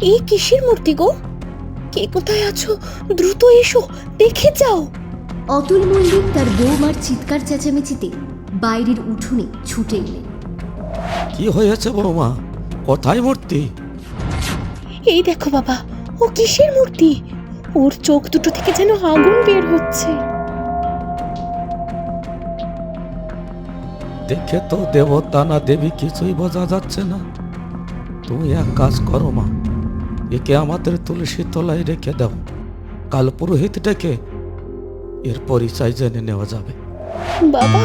এই কিসের মূর্তি গো? কে কোথায় আছো? দ্রুত এসো দেখে যাও। অতুল মল্লিক তার বৌমার চিৎকার চেঁচামেচিতে বাইরের উঠোনে ছুটে এলেন কি হয়েছে বৌমা? কোথায় মূর্তি? এই দেখো বাবা ও কিসের মূর্তি? ওর চোখ দুটো থেকে যেন আগুন বের হচ্ছে। দেখে তো দেবতা না দেবী কিছুই বোঝা যাচ্ছে না। তুমি এক কাজ করো মা একে আমাদের তুলসী তলায় রেখে দাও। কাল পুরোহিত ডেকে এর পরিচয় জেনে নেওয়া যাবে। বাবা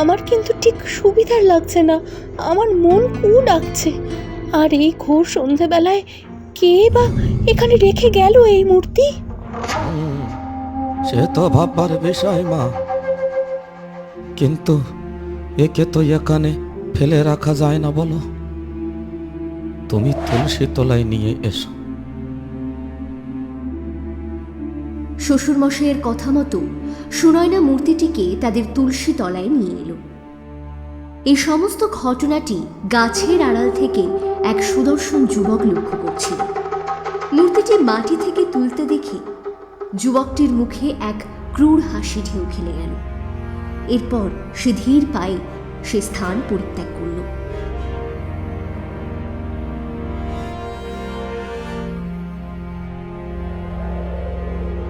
আমার কিন্তু ঠিক সুবিধার লাগছে না। আমার মন কু ডাকছে। আর এই ঘোর সন্ধেবেলায় কে বা এখানে রেখে গেল এই মূর্তি? সে তো ভাববার বিষয় মা। কিন্তু একে তো এখানে ফেলে রাখা যায় না বলো। তুমি তুলসী তলায় নিয়ে এসো। শ্বশুরমশাইয়ের কথা মতো সুনয়না মূর্তিটিকে তাদের তুলসী তলায় নিয়ে এলো। এই সমস্ত ঘটনাটি গাছের আড়াল থেকে এক সুদর্শন যুবক লক্ষ্য করছিল। মূর্তিটি মাটি থেকে তুলতে দেখে যুবকটির মুখে এক ক্রূর হাসি ঢেউ খেলে গেল। এরপর সে ধীর পায়ে সে স্থান পরিত্যাগ করল।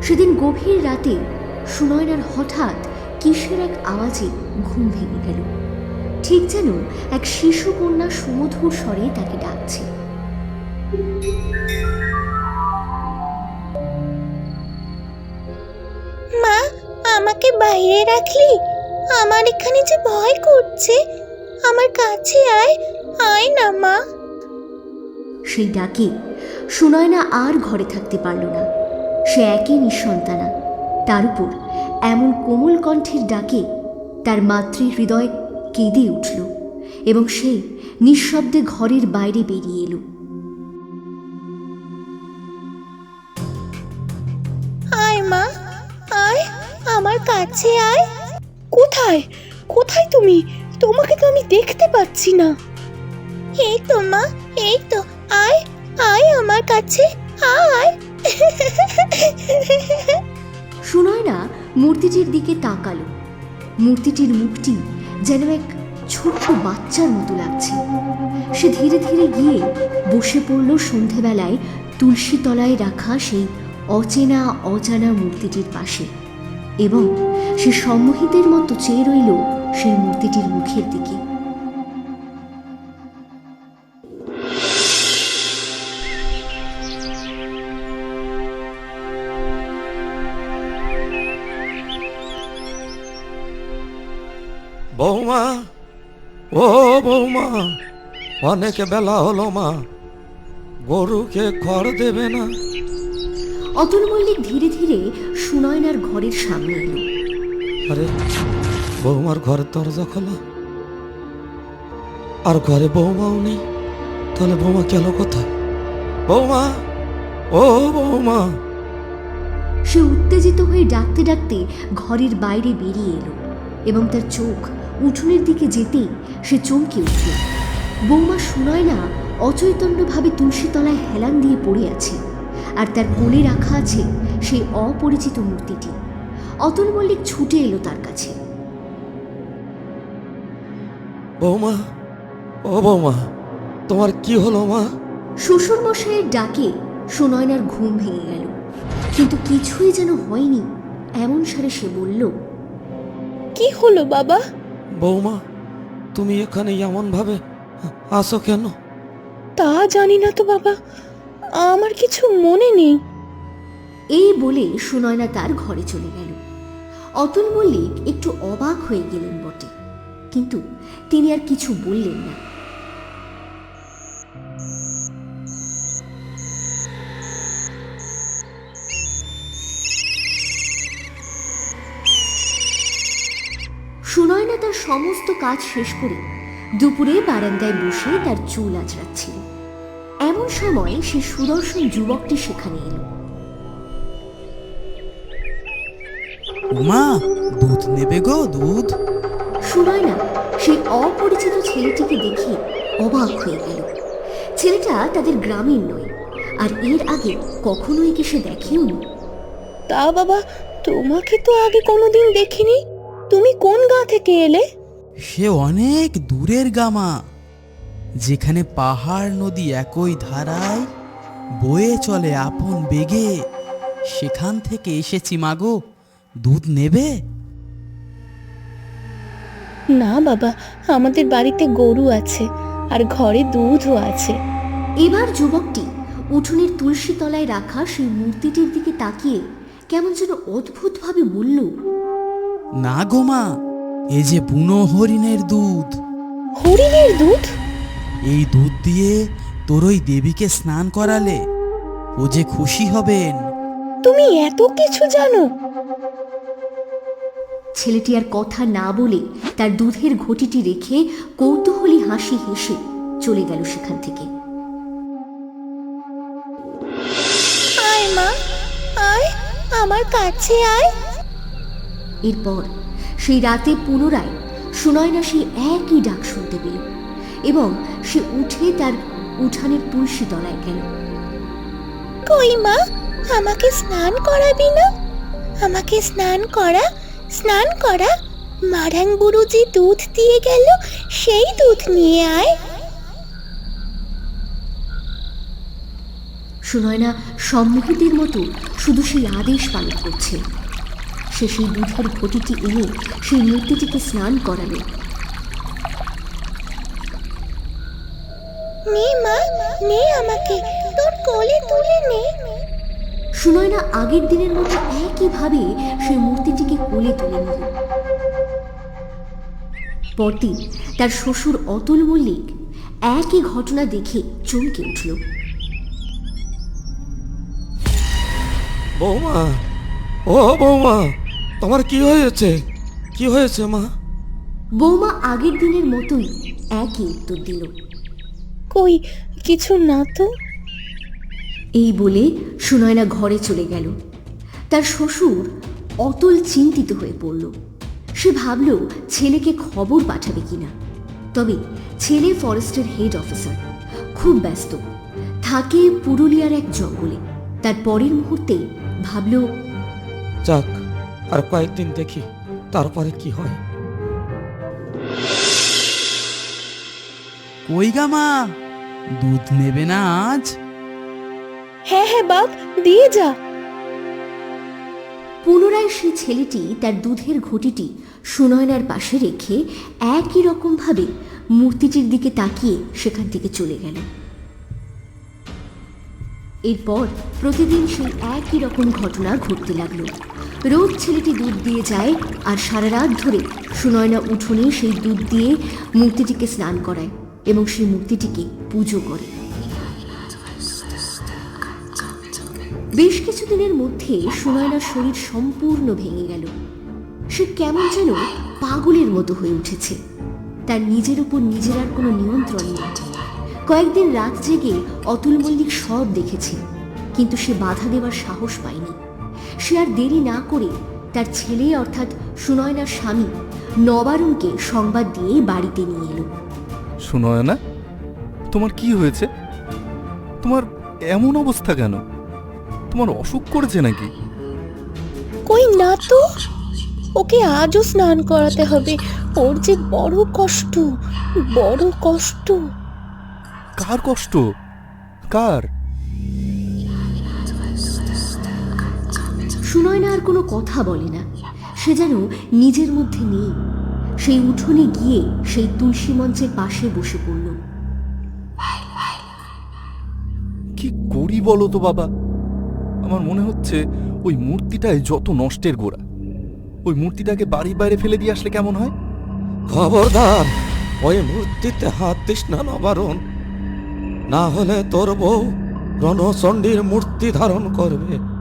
সেদিন গভীর রাতে সুনয়নার হঠাৎ কিসের এক আওয়াজে ঘুম ভেঙে গেল। ঠিক যেন এক শিশু কন্যা সুমধুর স্বরে তাকে ডাকছে। মা আমাকে বাইরে রাখলি? আমার এখানে যে ভয় করছে আমার কাছে আয় আয় না মা। সেই ডাকে সুনয়না আর ঘরে থাকতে পারল না। সে একই নিঃসন্তানা। তার উপর এমন কোমল কণ্ঠের ডাকে তার মাতৃ হৃদয় কেঁদে উঠল এবং সে নিঃশব্দে ঘরের বাইরে বেরিয়ে এলো। আয় মা আয় আমার কাছে আয়। কোথায় কোথায় তুমি? তোমাকে তো আমি দেখতে পাচ্ছি না। এই তো মা এই তো আয় আয় আমার কাছে আয়। সুনয়না মূর্তিটির দিকে তাকালো। মূর্তিটির মুখটি যেন এক ছোট্ট বাচ্চার মতো লাগছে। সে ধীরে ধীরে গিয়ে বসে পড়ল সন্ধেবেলায় তুলসী তলায় রাখা সেই অচেনা, অজানা মূর্তিটির পাশে এবং সে সম্মোহিতের মতো চেয়ে রইল সেই মূর্তিটির মুখের দিকে। বৌমা ও বৌমা অনেক বেলা হলো মা গরুকে খড় দেবে না। অতুল মল্লিক ধীরে ধীরে সুনয়নার ঘরের সামনে এলো। আরে বৌমার ঘরের দরজা খোলা। আর ঘরে বৌমাও নেই তাহলে বৌমা গেল কোথায়? বৌমা ও বৌমা। সে উত্তেজিত হয়ে ডাকতে ডাকতে ঘরের বাইরে বেরিয়ে এলো এবং তার চোখ উঠোনের দিকে যেতেই সে চমকে উঠল। বৌমা শোনায় না অচৈতন্যভাবে তুলসী তলায় হেলান দিয়ে পড়ে আছে আর তার কোলে রাখা আছে সেই অপরিচিত মূর্তিটি। অতুল মল্লিক ছুটে এলো তার কাছে। বৌমা ও বৌমা তোমার কি হলো মা? শ্বশুরমশাইয়ের ডাকে সুনয়নার ঘুম ভেঙে গেল। কিন্তু কিছুই যেন হয়নি এমন সারে সে বলল কি হলো বাবা? বৌমা তুমি এখানে এমন ভাবে আসো কেন? তা জানি না তো বাবা আমার কিছু মনে নেই। এই বলে সুনয়না তার ঘরে চলে গেল। অতুল মল্লিক একটু অবাক হয়ে গেলেন বটে। কিন্তু তিনি আর কিছু বললেন না। সমস্ত কাজ শেষ করে দুপুরে বারান্দায় বসে তার চুল আঁচড়াচ্ছিল। এমন সময় সে সুদর্শন যুবকটি সেখানে এলো। উমা দুধ নেবে গো দুধ। সুনয়না সেই অপরিচিত ছেলেটিকে দেখে অবাক হয়ে গেল। ছেলেটা তাদের গ্রামের নয় আর এর আগে কখনো একে সে দেখেও তা বাবা তোমাকে তো আগে কোনোদিন দেখিনি। তুমি কোন গা থেকে এলে? সে অনেক দূরের গামা যেখানে পাহাড় নদী একই ধারায় বয়ে চলে আপন বেগে। সেখান থেকে এসেছি মাগো দুধ নেবে? না বাবা আমাদের বাড়িতে গরু আছে আর ঘরে দুধও আছে। এবার যুবকটি উঠোনের তুলসী তলায় রাখা সেই মূর্তিটির দিকে তাকিয়ে কেমন যেন অদ্ভুতভাবে বলল না গো মা এ যে বুনো হরিণের দুধ। হরিণের দুধ? এই দুধ দিয়ে তোর ওই দেবীকে স্নান করালে ও যে খুশি হবেন। তুমি এত কিছু জানো? ছেলেটি আর কথা না বলে তার দুধের ঘটিটি রেখে কৌতূহলী হাসি হেসে চলে গেল সেখান থেকে। আয় মা আয় আমার কাছে আয়। এরপর সেই রাতে পুনরায় সুনয়না সেই একই ডাক শুনতে পেল এবং সে উঠে তার উঠানের তুলসী তলায় গেল। কই মা? আমাকে স্নান করাবি না? আমাকে স্নান করা স্নান করা। মারাং বুড়ো যে দুধ দিয়ে গেল সেই দুধ নিয়ে আয়। সুনয়না সম্মোহিতের মতো শুধু সেই আদেশ পালন করছে। সে সেই দুধের ঘটিটি এনে সেই মূর্তিটিকে স্নান করালো। নে মা নে আমাকে তোর কোলে তুলে নে। সুনয়না আগের দিনের মতো একইভাবে সেই মূর্তিটিকে কোলে তুলে নিল। পরদিন তার শ্বশুর অতুল মল্লিক একই ঘটনা দেখে চমকে উঠল। বৌমা ও বৌমা তোমার কি হয়েছে? কি হয়েছে মা? বৌমা আগের দিনের মতোই একই উত্তর দিল। কই কিছু না তো? এই বলে সুনয়না ঘরে চলে গেল। তার শ্বশুর অতল চিন্তিত হয়ে পড়ল। সে ভাবল ছেলেকে খবর পাঠাবে কিনা। তবে ছেলে ফরেস্টের হেড অফিসার খুব ব্যস্ত। থাকে পুরুলিয়ার এক জঙ্গলে। তার পরের মুহূর্তে ভাবল যাক আর কয়েকদিন দেখি তারপরে কি হয়। কই গামা দুধ নেবে না আজ? হ্যাঁ হ্যাঁ বাপ দিয়ে যা। পুনরায় সেই ছেলেটি তার দুধের ঘটিটি সুনয়নার পাশে রেখে একই রকমভাবে মূর্তিটির দিকে তাকিয়ে সেখান থেকে চলে গেল। এরপর প্রতিদিন সেই একই রকম ঘটনা ঘটতে লাগল। রোজ ছেলেটি দুধ দিয়ে যায় আর সারা রাত ধরে সুনয়না উঠোনে সেই দুধ দিয়ে মূর্তিটিকে স্নান করায় এবং সেই মূর্তিটিকে পুজো করে। বেশ কিছুদিনের মধ্যে সুনয়নার শরীর সম্পূর্ণ ভেঙে গেল। সে কেমন যেন পাগলের মতো হয়ে উঠেছে। তার নিজের উপর নিজের আর কোনো নিয়ন্ত্রণ নেই। কয়েকদিন রাত জেগে অতুল মল্লিক সব দেখেছে, কিন্তু সে বাধা দেওয়ার সাহস পায়নি। সে আর দেরি না করে তার ছেলে অর্থাৎ সুনয়নার স্বামী নবারুণকে সংবাদ দিয়ে বাড়িতে নিয়ে এলো। শোনো না তোমার কি হয়েছে? তোমার এমন অবস্থা কেন? তোমার অসুখ করেছে নাকি? কই না তো ওকে আজও স্নান করাতে হবে। ওর যে বড় কষ্ট বড় কষ্ট। কার কষ্ট? কার? সুনয়না আর কোনো কথা বলে না। সে যেন নিজের মধ্যে নেই। সেই উঠোনে গিয়ে সেই তুলসী মঞ্চের পাশে বসে পড়ল। কি করি বলো তো বাবা? আমার মনে হচ্ছে ওই মূর্তিটাই যত নষ্টের গোড়া ওই মূর্তিটাকে বাড়ির বাইরে ফেলে দিয়ে আসলে কেমন হয়? খবরদার ওই মূর্তিতে হাত দিস না নবারণ। না হলে তোর বউ রণচণ্ডীর মূর্তি ধারণ করবে।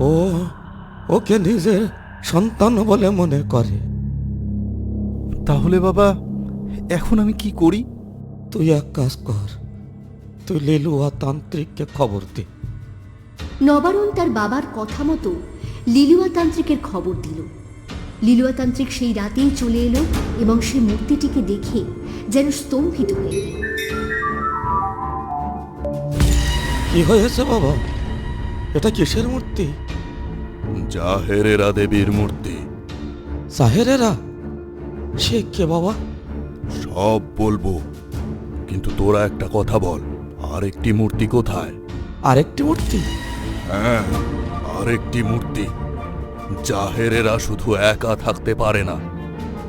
ও ওকে নিজের সন্তান বলে মনে করে। তাহলে বাবা এখন আমি কি করি? তুই এক কাজ কর তুই লিলুয়া তান্ত্রিককে খবর দে। নবারুণ তার বাবার কথা মতো লিলুয়া তান্ত্রিকের খবর দিল। লিলুয়া তান্ত্রিক সেই রাতেই চলে এলো এবং সেই মূর্তিটিকে দেখে যেন স্তম্ভিত হয়ে গেল। কি কি হয়েছে বাবা? এটা কিসের মূর্তি? জাহেরেরা দেবীর মূর্তি। সাহেরেরা সে কে বাবা? সব বলব কিন্তু তোরা একটা কথা বল আরেকটি মূর্তি কোথায়? আরেকটি মূর্তি? হ্যাঁ আরেকটি মূর্তি। জাহেরেরা শুধু একা থাকতে পারে না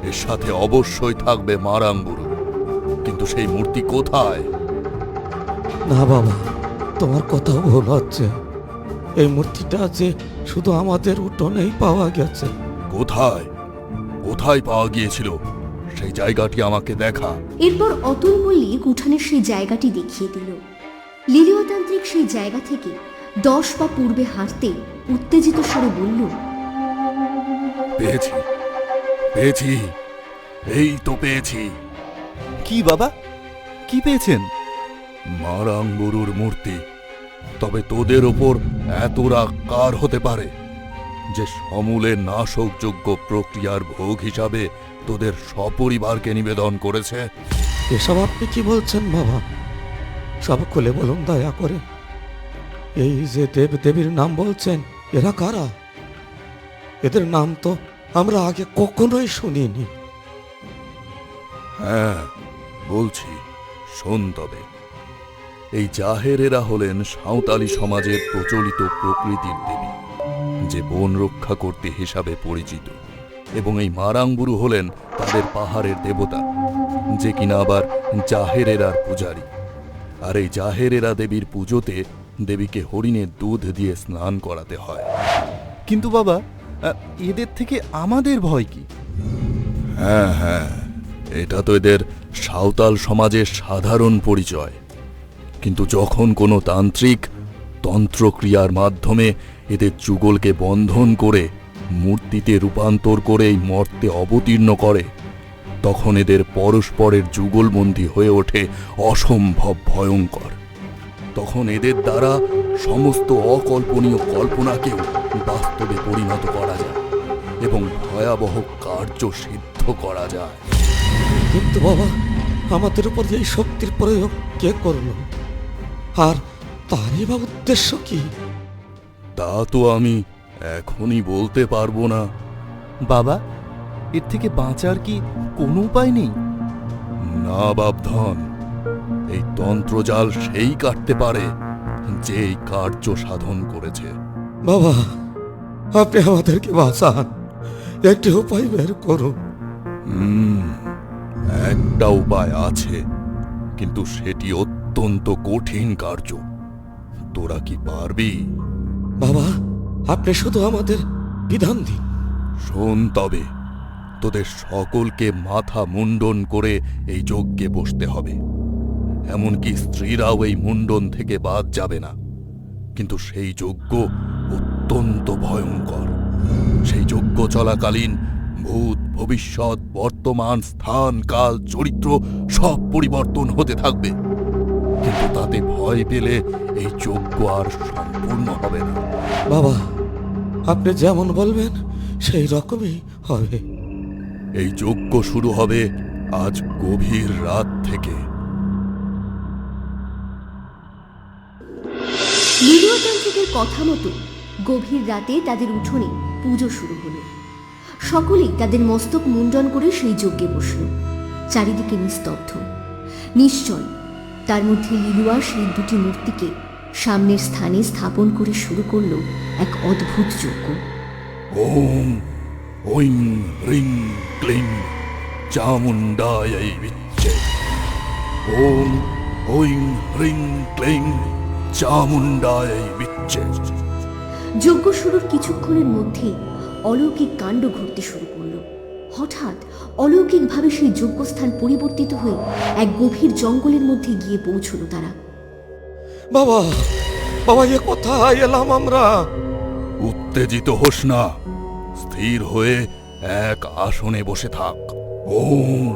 এর সাথে অবশ্যই থাকবে মারাঙ্গুরু। কিন্তু সেই মূর্তি কোথায়? না বাবা তোমার কথা ভুল হচ্ছে। এই মূর্তিটা যে শুধু আমাদের উঠোনেই পাওয়া গেছে। কোথায়? কোথায় পাওয়া গিয়েছিল? সেই জায়গাটি আমাকে দেখা। এরপর অতুল মল্লিক উঠানের সেই জায়গাটি দেখিয়ে দিল। লিলিয়তান্ত্রিক সেই জায়গা থেকে দশ পা পূর্বে হাঁটতে উত্তেজিত স্বরে বলল পেয়েছি পেয়েছি এই তো পেয়েছি। কি বাবা? কি পেয়েছেন? মারাঙ্গুরুর মূর্তি। তবে তোদের ওপর এত রাগ কার হতে পারে? যে সমূলে নাশকযোগ্য প্রক্রিয়ার ভোগ হিসাবে তোদের সপরিবারকে নিবেদন করেছে? এসব আপনি কি বলছেন বাবা? সব খুলে বলুন দয়া করে। এই যে দেব দেবীর নাম বলছেন এরা কারা? এদের নাম তো আমরা আগে কখনোই শুনিনি। হ্যাঁ বলছি শোন তবে। এই জাহেরেরা হলেন সাঁওতালি সমাজের প্রচলিত প্রকৃতির দেবী যে বন রক্ষা করতে হিসাবে পরিচিত এবং এই মারাংবুরু হলেন তাদের পাহাড়ের দেবতা যে কিনা আবার জাহেরেরার পূজারী। আর এই জাহেরেরা দেবীর পুজোতে দেবীকে হরিণের দুধ দিয়ে স্নান করাতে হয়। কিন্তু বাবা এদের থেকে আমাদের ভয় কি? হ্যাঁ হ্যাঁ এটা তো এদের সাঁওতাল সমাজের সাধারণ পরিচয়। কিন্তু যখন কোনো তান্ত্রিক তন্ত্রক্রিয়ার মাধ্যমে এদের যুগলকে বন্ধন করে মূর্তিতে রূপান্তর করে এই মর্তে অবতীর্ণ করে, তখন এদের পরস্পরের যুগলবন্দী হয়ে ওঠে অসম্ভব ভয়ঙ্কর। তখন এদের দ্বারা সমস্ত অকল্পনীয় কল্পনাকেও বাস্তবে পরিণত করা যায় এবং ভয়াবহ কার্য সিদ্ধ করা যায়। কিন্তু বাবা, আমাদের উপর এই শক্তির প্রয়োগ কে করল? আর তারই বা উদ্দেশ্য কি? তা তো আমি এখনই বলতে পারব না। বাবা এর থেকে বাঁচার কি কোনো উপায় নেই? না বাবধন এই তন্ত্রজাল সেই কাটতে পারে যে এই কার্য সাধন করেছে। বাবা আপনি আমাদেরকে বাঁচান। একটি উপায় বের করুন। হুম একটা উপায় আছে কিন্তু সেটি অত্যন্ত কঠিন কার্য। তোরা কি পারবি? বাবা আপনি শুধু আমাদের বিধান দিন। শোন তবে তোদের সকলকে মাথা মুন্ডন করে এই যজ্ঞে বসতে হবে। এমনকি স্ত্রীরাও এই মুন্ডন থেকে বাদ যাবে না। কিন্তু সেই যজ্ঞ অত্যন্ত ভয়ঙ্কর। সেই যজ্ঞ চলাকালীন ভূত ভবিষ্যৎ বর্তমান স্থান কাল চরিত্র সব পরিবর্তন হতে থাকবে। কিন্তু তাতে ভয় পেলে এই যজ্ঞ আর সম্পূর্ণ হবে না। বাবা আপনি যেমন বলবেন সেই রকমই হবে। এই যজ্ঞ শুরু হবে আজ গভীর রাত থেকে। লিলিয়তান্ত্রিকের কথা মতো গভীর রাতে তাদের উঠোনে পুজো শুরু হলো। সকলেই তাদের মস্তক মুন্ডন করে সেই যজ্ঞে বসল। চারিদিকে নিস্তব্ধ নিশ্চয় তার মধ্যে লিলুয়া সেই দুটি মূর্তিকে সামনের স্থানে স্থাপন করে শুরু করল এক অদ্ভুত যজ্ঞ। ওম ঐং হ্রিং ক্লিং চামুণ্ডায় বিচ্ছে ওম ঐং হ্রিং ক্লিং চামুণ্ডায় বিচ্ছে যজ্ঞ শুরুর কিছুক্ষণের মধ্যেই অলৌকিক কাণ্ড ঘটতে শুরু করল। হঠাৎ অলৌকিকভাবে সেই যজ্ঞস্থান পরিবর্তিত হয়ে এক গভীর জঙ্গলের মধ্যে গিয়ে পৌঁছলো তারা। বাবা বাবা এ কোথায় এলাম আমরা? উত্তেজিত হোস না স্থির হয়ে এক আসনে বসে থাক। ওম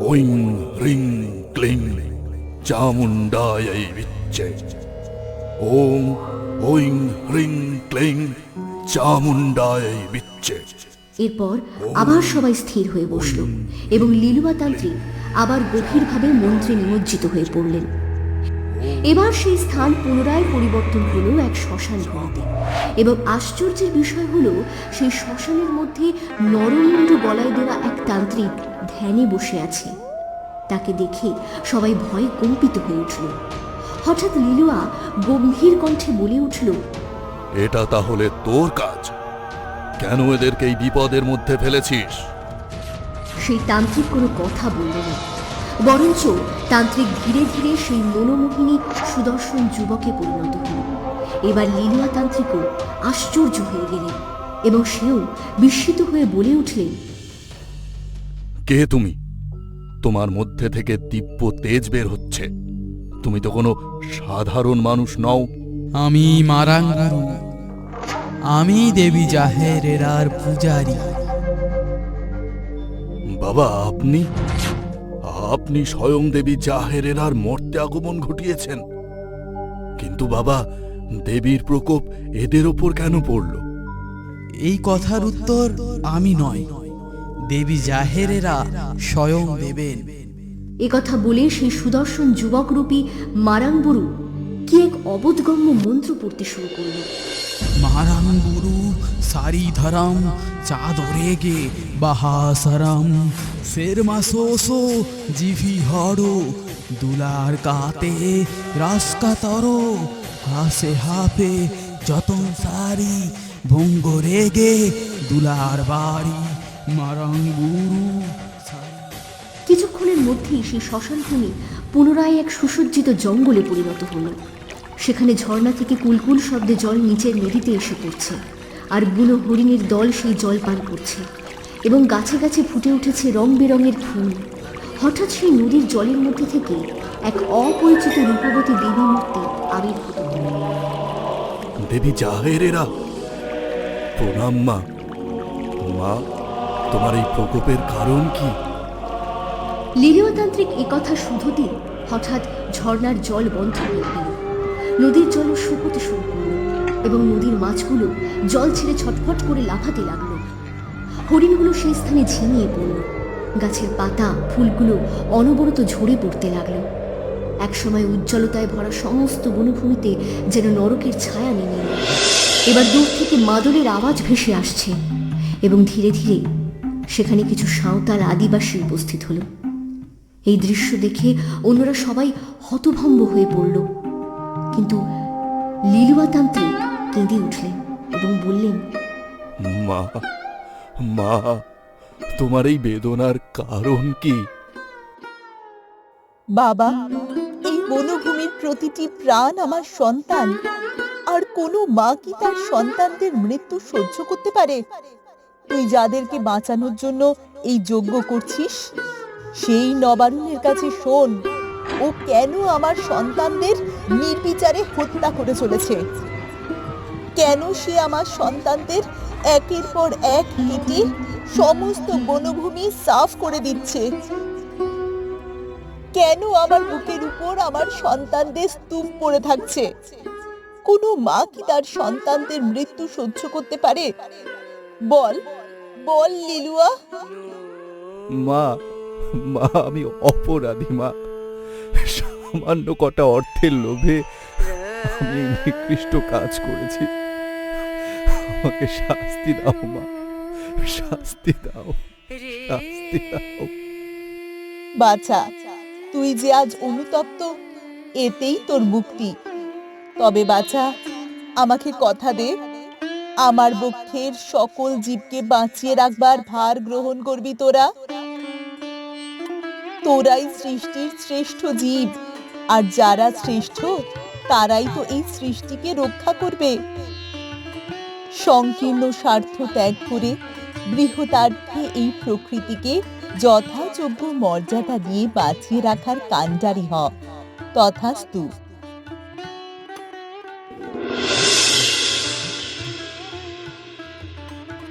ঐং হ্রিং ক্লিং চামুণ্ডায় বিচ্ছে ওম ঐং হ্রিং ক্লিং চামুণ্ডায় বিচ্ছে এরপর আবার সবাই স্থির হয়ে বসল এবং লীলুয়া তান্ত্রিক আবার গভীরভাবে মন্ত্রে নিমজ্জিত হয়ে পড়লেন। এবার সেই স্থান পুনরায় পরিবর্তন হলো এক শ্মশান ভূমিতে এবং আশ্চর্যের বিষয় হলো সেই শ্মশানের মধ্যে নরমুণ্ড গলায় দেওয়া এক তান্ত্রিক ধ্যানে বসে আছে। তাকে দেখে সবাই ভয়ে কম্পিত হয়ে উঠল। হঠাৎ লিলুয়া গম্ভীর কণ্ঠে বলে উঠল, এটা তাহলে তোর কাজ। কেন এদেরকে এই বিপদের মধ্যে ফেলেছিস? সেই তান্ত্রিক কোনো কথা বলল না। বরঞ্চ তান্ত্রিক ধীরে ধীরে সেই মনোমোহিনী সুদর্শন যুবকে পরিণত হল। এবার লীলুয়া তান্ত্রিকও আশ্চর্য হয়ে গেলেন এবং সেও বিস্মিত হয়ে বলে উঠলেন কে তুমি? তোমার মধ্যে থেকে দিব্য তেজ বের হচ্ছে। তুমি তো কোনো সাধারণ মানুষ নও। আমি মারাঙ্গুরু। আমি দেবী জাহেরেরার পূজারী। বাবা আপনি? আপনি স্বয়ং দেবী জাহেরের আর মর্তে আগমন ঘটিয়েছেন। কিন্তু বাবা দেবীর প্রকোপ এদের ওপর কেন পড়ল? এই কথার উত্তর আমি নয়। দেবী জাহেরেরা স্বয়ং দেবেন। এ কথা বলে সেই সুদর্শন যুবকরূপী মারাংবুরু কি এক অবোধগম্য মন্ত্র পড়তে শুরু করল মারাঙ্গুরু সারিধরম চাদরেগে বাহাসরম ফেরমাসোসো জিভি হড়ো, দুলার কাতে রাস্কাতর হাসে হাপে যতন সারি, ভঙ্গ রেগে দুলার বাড়ি। মারাঙ্গুরু কিছুক্ষণের মধ্যেই সেই শ্মশানভূমি পুনরায় এক সুসজ্জিত জঙ্গলে পরিণত হলো। সেখানে ঝর্ণা থেকে কুলকুল শব্দে জল নিচের নদীতে এসে পড়ছে। আর বুনো হরিণের দল সেই জল পান করছে। এবং গাছে গাছে ফুটে উঠেছে রং বেরঙের ফুল। হঠাৎ সেই নদীর জলের মধ্যে থেকে এক অপরিচিত রূপবতী দেবী মূর্তি আবির্ভূত দেবী জাহেরেরা প্রণাম মা। মা তোমার এই প্রকোপের কারণ কি? লীলীয়তান্ত্রিক একথা শুধুতে হঠাৎ ঝর্ণার জল বন্ধ হয়ে গেল। নদীর জল শুকোতে শুরু করল এবং নদীর মাছগুলো জল ছেড়ে ছটফট করে লাফাতে লাগল। হরিণগুলো সেই স্থানে ঝিমিয়ে পড়ল। গাছের পাতা, ফুলগুলো অনবরত ঝরে পড়তে লাগল। একসময় উজ্জ্বলতায় ভরা সমস্ত বনভূমিতে যেন নরকের ছায়া নেমে এবার দূর থেকে মাদলের আওয়াজ ভেসে আসছে এবং ধীরে ধীরে সেখানে কিছু সাঁওতাল আদিবাসী উপস্থিত হলো। এই দৃশ্য দেখে অন্যরা সবাই হতভম্ব হয়ে পড়ল। কিন্তু লীলুয়া তান্ত্রিক কেঁদে উঠলেন এবং বললেন মা মা তোমার এই বেদনার কারণ কি? বাবা এই বনভূমির প্রতিটি প্রাণ আমার সন্তান। আর কোনো মা কি তার সন্তানদের মৃত্যু সহ্য করতে পারে? তুই যাদেরকে বাঁচানোর জন্য এই যজ্ঞ করছিস সেই নবারুণের কাছে শোন। ও কেন আমার সন্তানদের নির্বিচারে হত্যা করে চলেছে? কেন সে আমার সন্তানদের একের পর এক কেটে সমস্ত বনভূমি সাফ করে দিচ্ছে? কেন আমার বুকের উপর আমার সন্তানদের স্তূপ পড়ে থাকছে? কোনো মা কি তার সন্তানদের মৃত্যু সহ্য করতে পারে? বল বল, লিলুয়া। মা মা, আমি অপরাধী, মা। সামান্য কটা অর্থের লোভে আমি নিকৃষ্ট কাজ করেছি। আমাকে শাস্তি দাও, মা। শাস্তি দাও শাস্তি দাও। বাছা, তুই যে আজ অনুতপ্ত, এতেই তোর মুক্তি। তবে বাছা, আমাকে কথা দে। আমার বক্ষের সকল জীবকে বাঁচিয়ে রাখবার ভার গ্রহণ করবি তোরা। তোরাই সৃষ্টির শ্রেষ্ঠ জীব। আর যারা শ্রেষ্ঠ, তারাই তো এই সৃষ্টিকে রক্ষা করবে। সংকীর্ণ স্বার্থ ত্যাগ করে বৃহতার্থে এই প্রকৃতিকে যথাযোগ্য মর্যাদা দিয়ে বাঁচিয়ে রাখার কাণ্ডারি হ। তথাস্তু।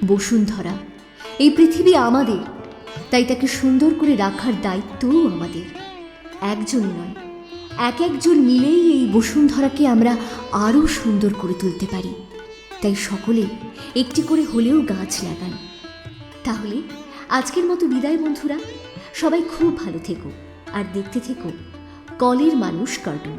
বসুন্ধরা, এই পৃথিবী আমাদের। তাই তাকে সুন্দর করে রাখার দায়িত্বও আমাদের। একজনই নয়, এক একজন মিলেই এই বসুন্ধরাকে আমরা আরও সুন্দর করে তুলতে পারি। তাই সকলে একটি করে হলেও গাছ লাগান। তাহলে আজকের মতো বিদায় বন্ধুরা, সবাই খুব ভালো থেকো, আর দেখতে থেকো কলের মানুষ কার্টুন।